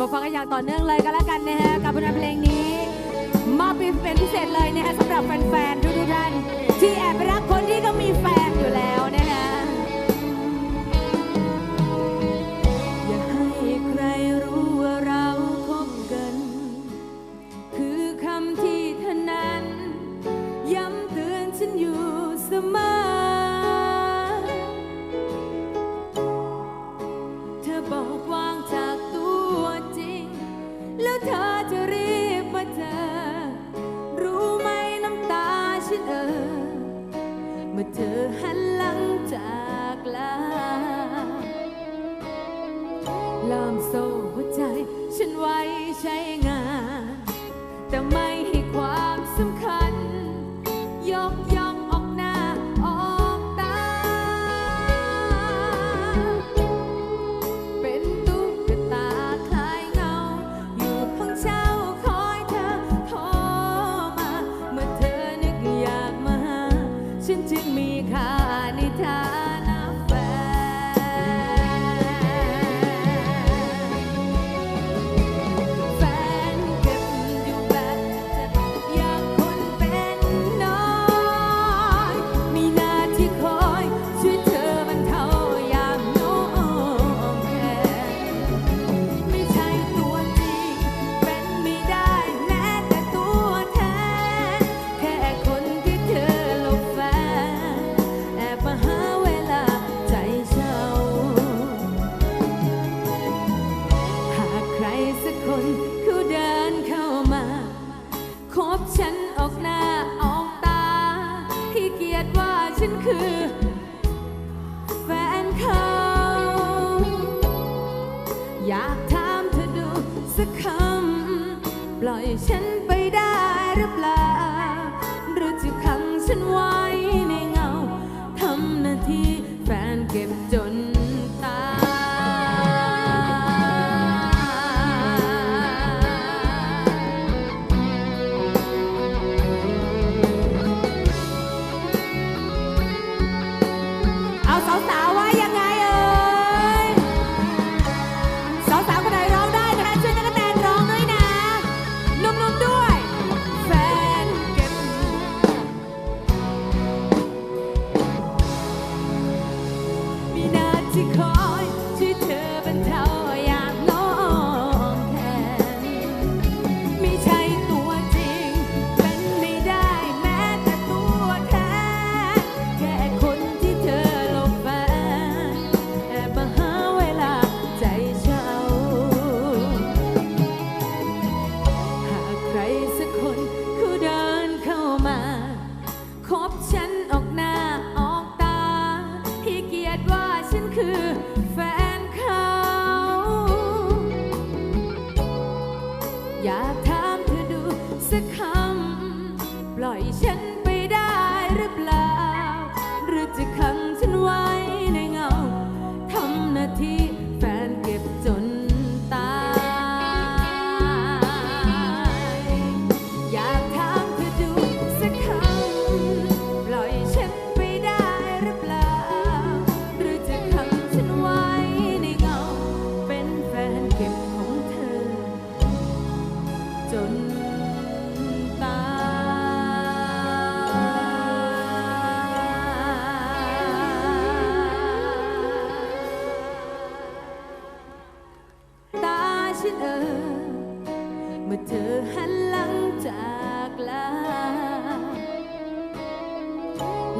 มาฟังกันอย่างต่อเนื่องเลยก็แล้วกันนะฮะกับผลงานเพลงนี้ มอบเป็นพิเศษเลยนะฮะสำหรับแฟนๆทุกท่านที่แอบรักคน มื่อเธอหันหลังจากลาล้อมโซ่หัวใจ ฉันไว้ใช้งาน แต่ไม่ให้ความสำคัญ ยก ฉันออกหน้าออกตาที่เกียดว่าฉันคือแฟนเขาอยากถามเธอดูสักคำ ปล่อยฉันไปได้หรือเปล่า หรือจะขังฉันไว้ในเงาทำนาทีแฟนเก็บจน ฉันคือแฟนเขา อยาก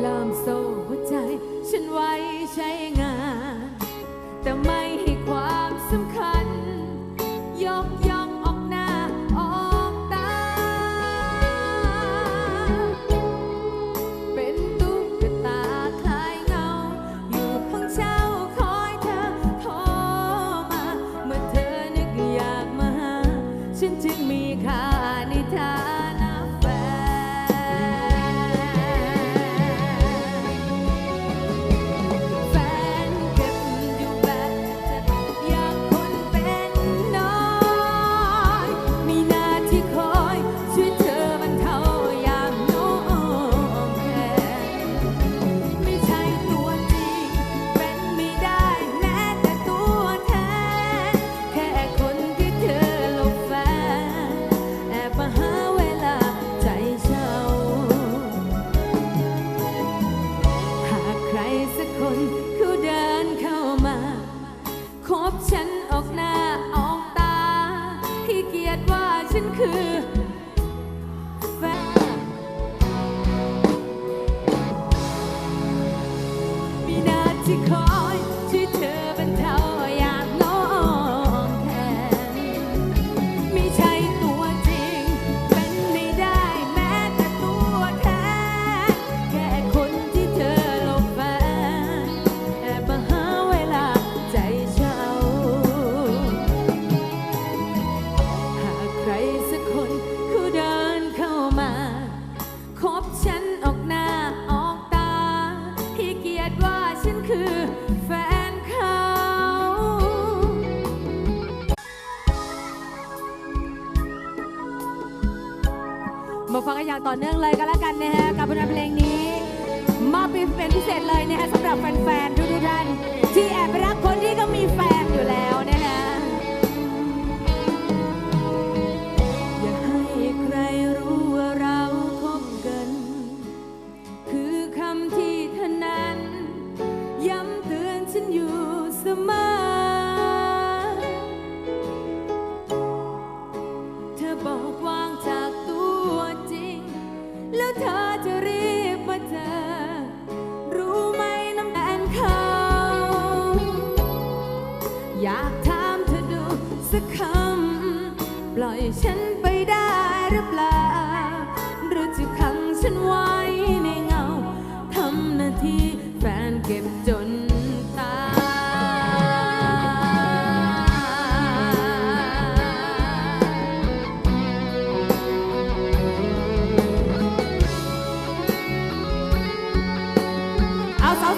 ล่ามโซ่หัวใจ ฉันไว้ใช้งาน could. ต่อเนื่องเลยก็แล้วกันนะฮะกับผลงานเพลงนี้มอบเป็นพิเศษเลยนะฮะสำหรับแฟนๆทุกๆท่าน สักคำ ปล่อยฉันไปได้หรือเปล่า หรือจะขังฉันไว้ในเงา ทำหน้าที่แฟนเก็บจนตายเอาสาว